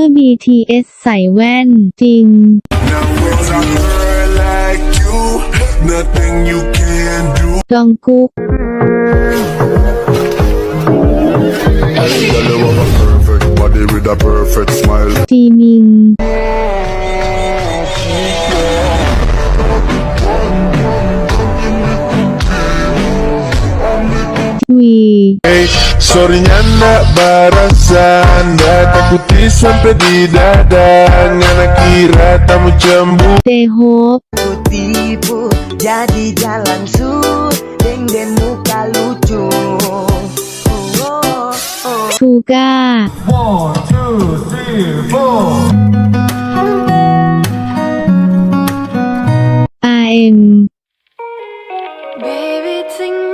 มื่อ BTS ใส่แว่น จริง Now where's a girl like you? Nothing you can do. จองกุ๊ก Hey, girl, you have a perfect body with a perfect smile. จีมิง Wih. Hey, sorrynya nak barasan Gak takuti sampai di dada. Ngana kira tamu cembu. Tehop. Ku tipu jadi jalan su dengan muka lucu. Oh, oh, oh. Suka. One, two, three, four. AM Baby, sing